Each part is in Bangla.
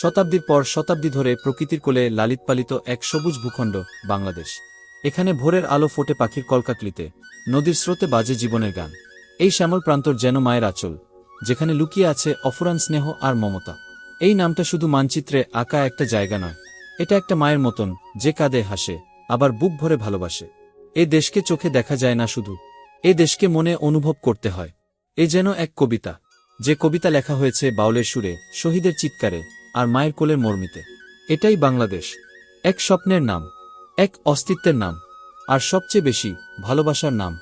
শতাব্দীর পর শতাব্দী ধরে প্রকৃতির কোলে লালিত পালিত এক সবুজ ভূখণ্ড, বাংলাদেশ। এখানে ভোরের আলো ফোটে পাখির কলকাকলিতে, নদীর স্রোতে বাজে জীবনের গান। এই শ্যামল প্রান্তর যেন মায়ের আচল, যেখানে লুকিয়ে আছে অফুরান স্নেহ আর মমতা। এই নামটা শুধু মানচিত্রে আঁকা একটা জায়গা নয়, এটা একটা মায়ের মতন, যে কাঁদে, হাসে, আবার বুক ভরে ভালোবাসে। এ দেশকে চোখে দেখা যায় না শুধু, এ দেশকে মনে অনুভব করতে হয়। এ যেন এক কবিতা, যে কবিতা লেখা হয়েছে বাউলের সুরে, শহীদের চিৎকারে আর মায়ের কোলের মর্মিতে। এটাই বাংলাদেশ। এক স্বপ্নের নাম, এক অস্তিত্বের নাম, আর সবচেয়ে বেশি ভালোবাসার নাম।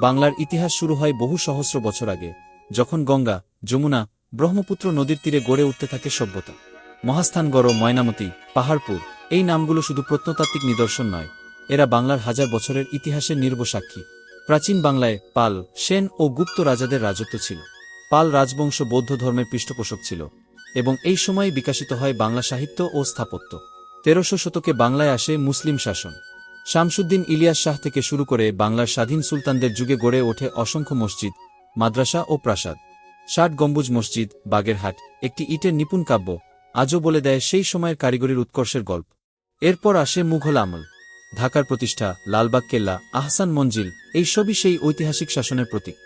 বাংলার ইতিহাস শুরু হয় বহু সহস্র বছর আগে, যখন গঙ্গা, যমুনা, ব্রহ্মপুত্র নদীর তীরে গড়ে উঠতে থাকে সভ্যতা। মহাস্থানগড় ময়নামতি, পাহাড়পুর, এই নামগুলো শুধু প্রত্নতাত্ত্বিক নিদর্শন নয়, এরা বাংলার হাজার বছরের ইতিহাসের নির্বসাক্ষী প্রাচীন বাংলায় পাল, সেন ও গুপ্ত রাজাদের রাজত্ব ছিল। পাল রাজবংশ বৌদ্ধ ধর্মের পৃষ্ঠপোষক ছিল এবং এই সময়ে বিকাশিত হয় বাংলা সাহিত্য ও স্থাপত্য। তেরোশো শতকে বাংলায় আসে মুসলিম শাসন। শামসুদ্দিন ইলিয়াস শাহ থেকে শুরু করে বাংলার স্বাধীন সুলতানদের যুগে গড়ে ওঠে অসংখ্য মসজিদ, মাদ্রাসা ও প্রাসাদ। ষাট গম্বুজ মসজিদ, বাগেরহাট, একটি ইটের নিপুণ কাব্য, আজও বলে দেয় সেই সময়ের কারিগরির উৎকর্ষের গল্প। এরপর আসে মুঘল আমল। ঢাকার প্রতিষ্ঠা, লালবাগ কেল্লা, আহসান মঞ্জিল, এই সবই সেই ঐতিহাসিক শাসনের প্রতীক।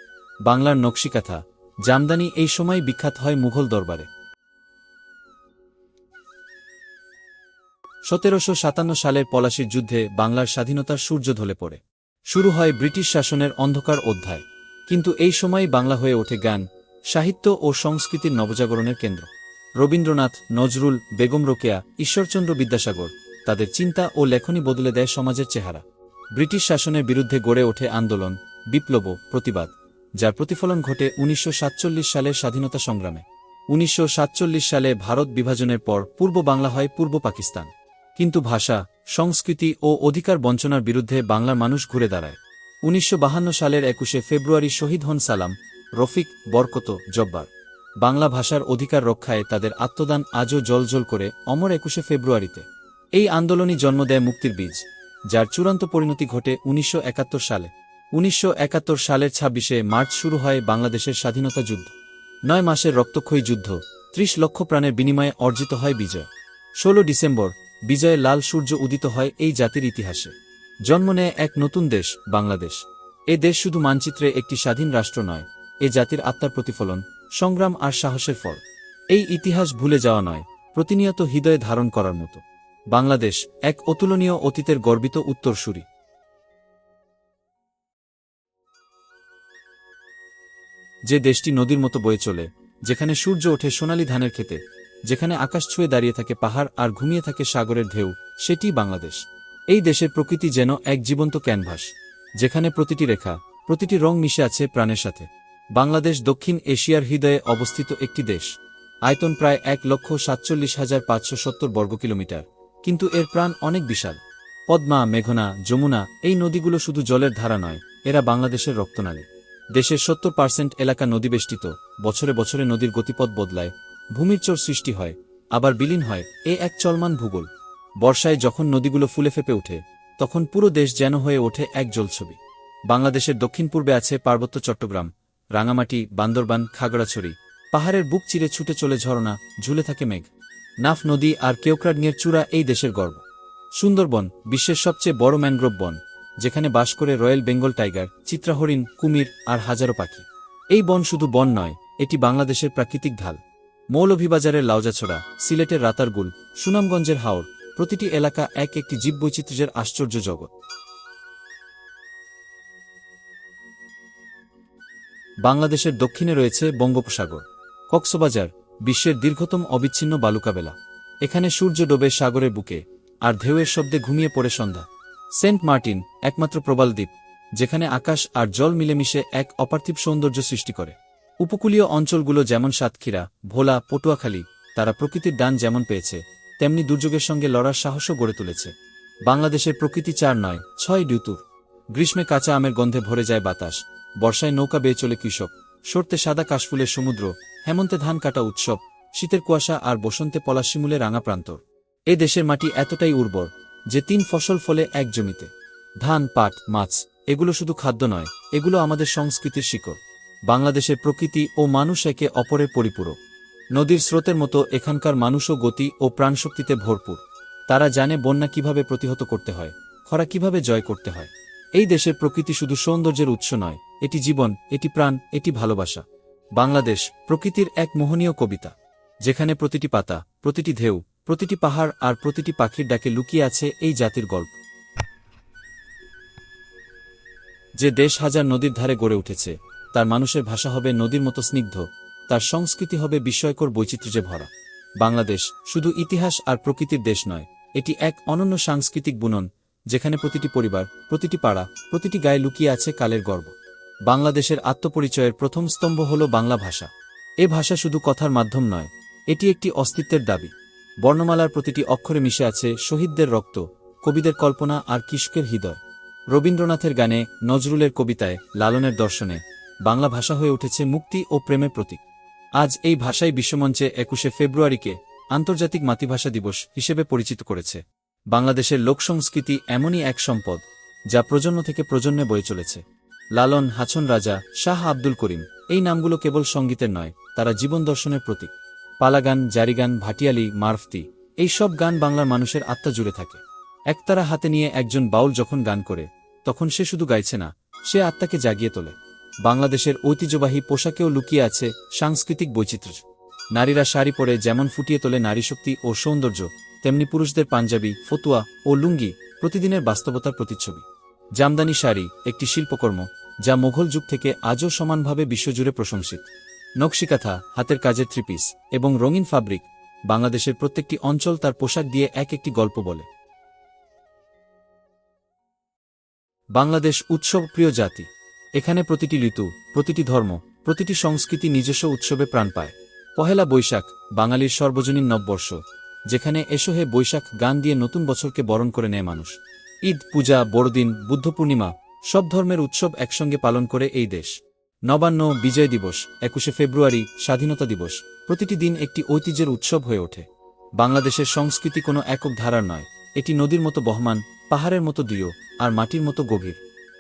বাংলার নকশিকাথা জামদানি এই সময় বিখ্যাত হয় মুঘল দরবারে। সতেরোশো সাতান্ন সালের পলাশির যুদ্ধে বাংলার স্বাধীনতার সূর্য ঢলে পড়ে। শুরু হয় ব্রিটিশ শাসনের অন্ধকার অধ্যায়। কিন্তু এই সময়ই বাংলা হয়ে ওঠে গান সাহিত্য ও সংস্কৃতির নবজাগরণের কেন্দ্র। রবীন্দ্রনাথ, নজরুল, বেগম রোকেয়া, ঈশ্বরচন্দ্র বিদ্যাসাগর তাদের চিন্তা ও লেখনী বদলে দেয় সমাজের চেহারা। ব্রিটিশ শাসনের বিরুদ্ধে গড়ে ওঠে আন্দোলন, বিপ্লব প্রতিবাদ। যার প্রতিফলন ঘটে উনিশশো সাতচল্লিশ সালের স্বাধীনতা সংগ্রামে। উনিশশো সাতচল্লিশ সালে ভারত বিভাজনের পর পূর্ব বাংলা হয় পূর্ব পাকিস্তান। কিন্তু ভাষা, সংস্কৃতি ও অধিকার বঞ্চনার বিরুদ্ধে বাংলার মানুষ ঘুরে দাঁড়ায়। উনিশশো সালের একুশে ফেব্রুয়ারি শহীদ হন সালাম, রফিক বরকত জব্বার। বাংলা ভাষার অধিকার রক্ষায় তাদের আত্মদান আজও জলজল করে অমর একুশে ফেব্রুয়ারিতে। এই আন্দোলনই জন্ম দেয় মুক্তির বীজ, যার চূড়ান্ত পরিণতি ঘটে উনিশশো একাত্তর সালে। উনিশশো একাত্তর সালের ছাব্বিশে মার্চ শুরু হয় বাংলাদেশের স্বাধীনতা যুদ্ধ। নয় মাসের রক্তক্ষয়ী যুদ্ধ, ত্রিশ লক্ষ প্রাণের বিনিময়ে অর্জিত হয় বিজয়। ষোলো ডিসেম্বর, বিজয়ে লাল সূর্য উদিত হয় এই জাতির ইতিহাসে। জন্ম নেয় এক নতুন দেশ, বাংলাদেশ। এ দেশ শুধু মানচিত্রে একটি স্বাধীন রাষ্ট্র নয়, এ জাতির আত্মার প্রতিফলন, সংগ্রাম আর সাহসের ফল। এই ইতিহাস ভুলে যাওয়া নয়, প্রতিনিয়ত হৃদয়ে ধারণ করার মতো। বাংলাদেশ এক অতুলনীয় অতীতের গর্বিত উত্তরসূরি। যে দেশটি নদীর মতো বয়ে চলে, যেখানে সূর্য ওঠে সোনালি ধানের খেতে যেখানে আকাশ ছুঁয়ে দাঁড়িয়ে থাকে পাহাড় আর ঘুমিয়ে থাকে সাগরের ঢেউ, সেটি বাংলাদেশ। এই দেশের প্রকৃতি যেন এক জীবন্ত ক্যানভাস, যেখানে প্রতিটি রেখা, প্রতিটি রং মিশে আছে প্রাণের সাথে। বাংলাদেশ দক্ষিণ এশিয়ার হৃদয়ে অবস্থিত একটি দেশ। আয়তন প্রায় এক লক্ষ সাতচল্লিশ হাজার পাঁচশো সত্তর বর্গ কিলোমিটার। কিন্তু এর প্রাণ অনেক বিশাল। পদ্মা, মেঘনা, যমুনা, এই নদীগুলো শুধু জলের ধারা নয়, এরা বাংলাদেশের রক্তনালী। দেশের সত্তর পার্সেন্ট এলাকা নদীবেষ্টিত, বছরে বছরে নদীর গতিপথ বদলায়, ভূমির চর সৃষ্টি হয়, আবার বিলীন হয়, এ এক চলমান ভূগোল। বর্ষায় যখন নদীগুলো ফুলে ফেপে ওঠে, তখন পুরো দেশ যেন হয়ে ওঠে এক জলছবি। বাংলাদেশের দক্ষিণ পূর্বে আছে পার্বত্য চট্টগ্রাম, রাঙামাটি, বান্দরবান, খাগড়াছড়ি। পাহাড়ের বুক চিরে ছুটে চলে ঝরনা ঝুলে থাকে মেঘ। নাফ নদী আর কেওক্রাডনিয়ের চূড়া এই দেশের গর্ব। সুন্দরবন, বিশ্বের সবচেয়ে বড় ম্যানগ্রোভ বন। যেখানে বাস করে রয়্যাল বেঙ্গল টাইগার, চিত্রাহরিণ, কুমির আর হাজারো পাখি। এই বন শুধু বন নয়, এটি বাংলাদেশের প্রাকৃতিক ঢাল। মৌলভীবাজারের লাউজাছড়া, সিলেটের রাতারগুল, সুনামগঞ্জের হাওর, প্রতিটি এলাকা এক একটি জীববৈচিত্র্যের আশ্চর্য জগৎ। বাংলাদেশের দক্ষিণে রয়েছে বঙ্গোপসাগর, কক্সবাজার, বিশ্বের দীর্ঘতম অবিচ্ছিন্ন বালুকাবেলা। এখানে সূর্য ডোবে সাগরের বুকে, আর ঢেউয়ের শব্দে ঘুমিয়ে পড়ে সন্ধ্যা। সেন্ট মার্টিন, একমাত্র প্রবাল দ্বীপ, যেখানে আকাশ আর জল মিলেমিশে এক অপার্থিব সৌন্দর্য সৃষ্টি করে। উপকূলীয় অঞ্চলগুলো যেমন সাতক্ষীরা, ভোলা, পটুয়াখালী, তারা প্রকৃতির দান যেমন পেয়েছে, তেমনি দুর্যোগের সঙ্গে লড়ার সাহসও গড়ে তুলেছে। বাংলাদেশের প্রকৃতি চার নয়, ছয় ঋতুর। গ্রীষ্মে কাঁচা আমের গন্ধে ভরে যায় বাতাস, বর্ষায় নৌকা বেয়ে চলে কৃষক, সরতে সাদা কাশফুলের সমুদ্র, হেমন্তে ধান কাটা উৎসব, শীতের কুয়াশা আর বসন্তে পলাশিমুলে রাঙা প্রান্তর। এ দেশের মাটি এতটাই উর্বর যে তিন ফসল ফলে এক জমিতে। ধান, পাট, মাছ, এগুলো শুধু খাদ্য নয়, এগুলো আমাদের সংস্কৃতির শিকড়। বাংলাদেশের প্রকৃতি ও মানুষ একে অপরের পরিপূরক। নদীর স্রোতের মতো এখানকার মানুষও গতি ও প্রাণশক্তিতে ভরপুর। তারা জানে বন্যা কীভাবে প্রতিহত করতে হয়, খরা কীভাবে জয় করতে হয়। এই দেশের প্রকৃতি শুধু সৌন্দর্যের উৎস নয়, এটি জীবন, এটি প্রাণ, এটি ভালোবাসা। বাংলাদেশ প্রকৃতির এক মোহনীয় কবিতা, যেখানে প্রতিটি পাতা, প্রতিটি ঢেউ প্রতিটি পাহাড় আর প্রতিটি পাখির ডাকে লুকিয়ে আছে এই জাতির গল্প। যে দেশ হাজার নদীর ধারে গড়ে উঠেছে, তার মানুষের ভাষা হবে নদীর মতো স্নিগ্ধ, তার সংস্কৃতি হবে বিস্ময়কর বৈচিত্র্যে ভরা। বাংলাদেশ শুধু ইতিহাস আর প্রকৃতির দেশ নয়, এটি এক অনন্য সাংস্কৃতিক বুনন, যেখানে প্রতিটি পরিবার, প্রতিটি পাড়া, প্রতিটি গায়ে লুকিয়ে আছে কালের গর্ব। বাংলাদেশের আত্মপরিচয়ের প্রথম স্তম্ভ হল বাংলা ভাষা। এ ভাষা শুধু কথার মাধ্যম নয়, এটি একটি অস্তিত্বের দাবি। বর্ণমালার প্রতিটি অক্ষরে মিশে আছে শহীদদের রক্ত, কবিদের কল্পনা আর কিশকের হৃদয়। রবীন্দ্রনাথের গানে নজরুলের কবিতায় লালনের দর্শনে বাংলা ভাষা হয়ে উঠেছে মুক্তি ও প্রেমের প্রতীক। আজ এই ভাষাই বিশ্বমঞ্চে একুশে ফেব্রুয়ারিকে আন্তর্জাতিক মাতৃভাষা দিবস হিসেবে পরিচিত করেছে। বাংলাদেশের লোকসংস্কৃতি এমনই এক সম্পদ, যা প্রজন্ম থেকে প্রজন্মে বয়ে চলেছে। লালন হাছন রাজা শাহ আব্দুল করিম এই নামগুলো কেবল সঙ্গীতের নয়, তারা জীবন দর্শনের প্রতীক। পালাগান, জারিগান, ভাটিয়ালি, মারফতি এই সব গান বাংলার মানুষের আত্মা জুড়ে থাকে। একতারা হাতে নিয়ে একজন বাউল যখন গান করে, তখন সে শুধু গাইছে না, সে আত্মাকে জাগিয়ে তোলে। বাংলাদেশের ঐতিহ্যবাহী পোশাকেও লুকিয়ে আছে সাংস্কৃতিক বৈচিত্র্য নারীরা শাড়ি পরে যেমন ফুটিয়ে তোলে নারীশক্তি ও সৌন্দর্য, তেমনি পুরুষদের পাঞ্জাবি, ফতুয়া ও লুঙ্গি প্রতিদিনের বাস্তবতার প্রতিচ্ছবি। জামদানি শাড়ি একটি শিল্পকর্ম, যা মোঘল যুগ থেকে আজও সমানভাবে বিশ্বজুড়ে প্রশংসিত। নকশিকাথা, হাতের কাজের থ্রিপিস এবং রঙিন ফাব্রিক বাংলাদেশের প্রত্যেকটি অঞ্চল তার পোশাক দিয়ে এক একটি গল্প বলে। বাংলাদেশ উৎসব প্রিয় জাতি। এখানে প্রতিটি ঋতু, প্রতিটি ধর্ম, প্রতিটি সংস্কৃতি নিজস্ব উৎসবে প্রাণ পায়। পহেলা বৈশাখ, বাঙালির সর্বজনীন নববর্ষ, যেখানে এসো হে বৈশাখ গান দিয়ে নতুন বছরকে বরণ করে নেয় মানুষ। ঈদ, পূজা, বড়দিন বুদ্ধ পূর্ণিমা সব ধর্মের উৎসব একসঙ্গে পালন করে এই দেশ। নবান্ন বিজয় দিবস, একুশে ফেব্রুয়ারি, স্বাধীনতা দিবস। প্রতিটি দিন একটি ঐতিহ্যের উৎসব হয়ে ওঠে। বাংলাদেশের সংস্কৃতি কোনো একক ধারার নয়। এটি নদীর মতো বহমান, পাহাড়ের মতো দৃঢ়, আর মাটির মতো গভীর।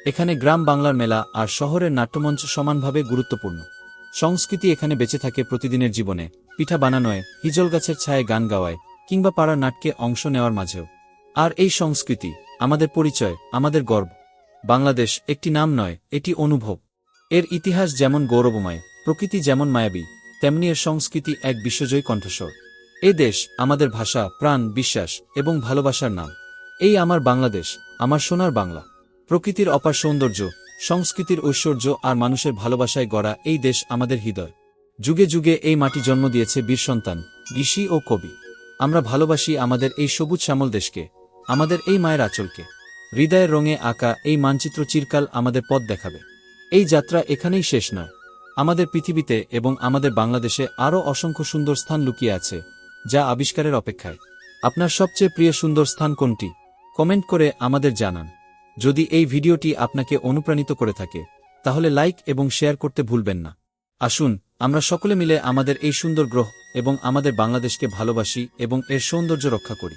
এখানে গ্রাম বাংলার মেলা আর শহরের নাট্যমঞ্চ সমানভাবে গুরুত্বপূর্ণ। সংস্কৃতি এখানে বেঁচে থাকে প্রতিদিনের জীবনে। পিঠা বানানোয়, হিজল গাছের ছায়ে গান গাওয়ায়, কিংবা পাড়ার নাটকে অংশ নেওয়ার মাঝেও। আর এই সংস্কৃতি, আমাদের পরিচয়, আমাদের গর্ব। বাংলাদেশ একটি নাম নয়, এটি অনুভব। এর ইতিহাস যেমন গৌরবময়, প্রকৃতি যেমন মায়াবী, তেমনি এর সংস্কৃতি এক বিশ্বজয়ী কণ্ঠস্বর। এ দেশ আমাদের ভাষা, প্রাণ, বিশ্বাস এবং ভালোবাসার নাম। এই আমার বাংলাদেশ, আমার সোনার বাংলা। প্রকৃতির অপার সৌন্দর্য, সংস্কৃতির ঐশ্বর্য আর মানুষের ভালোবাসায় গড়া এই দেশ আমাদের হৃদয়। যুগে যুগে এই মাটি জন্ম দিয়েছে বীর সন্তান, ঋষি ও কবি। আমরা ভালোবাসি আমাদের এই সবুজ শ্যামল দেশকে, আমাদের এই মায়ের আঁচলকে। হৃদয়ের রঙে আঁকা এই মানচিত্র চিরকাল আমাদের পথ দেখাবে। এই যাত্রা এখানেই শেষ নয় আমাদের পৃথিবীতে এবং আমাদের বাংলাদেশে আরও অসংখ্য সুন্দর স্থান লুকিয়ে আছে, যা আবিষ্কারের অপেক্ষায়। আপনার সবচেয়ে প্রিয় সুন্দর স্থান কোনটি? কমেন্ট করে আমাদের জানান। যদি এই ভিডিওটি আপনাকে অনুপ্রাণিত করে থাকে, তাহলে লাইক এবং শেয়ার করতে ভুলবেন না। আসুন, আমরা সকলে মিলে আমাদের এই সুন্দর গ্রহ এবং আমাদের বাংলাদেশকে ভালোবাসি এবং এর সৌন্দর্য রক্ষা করি।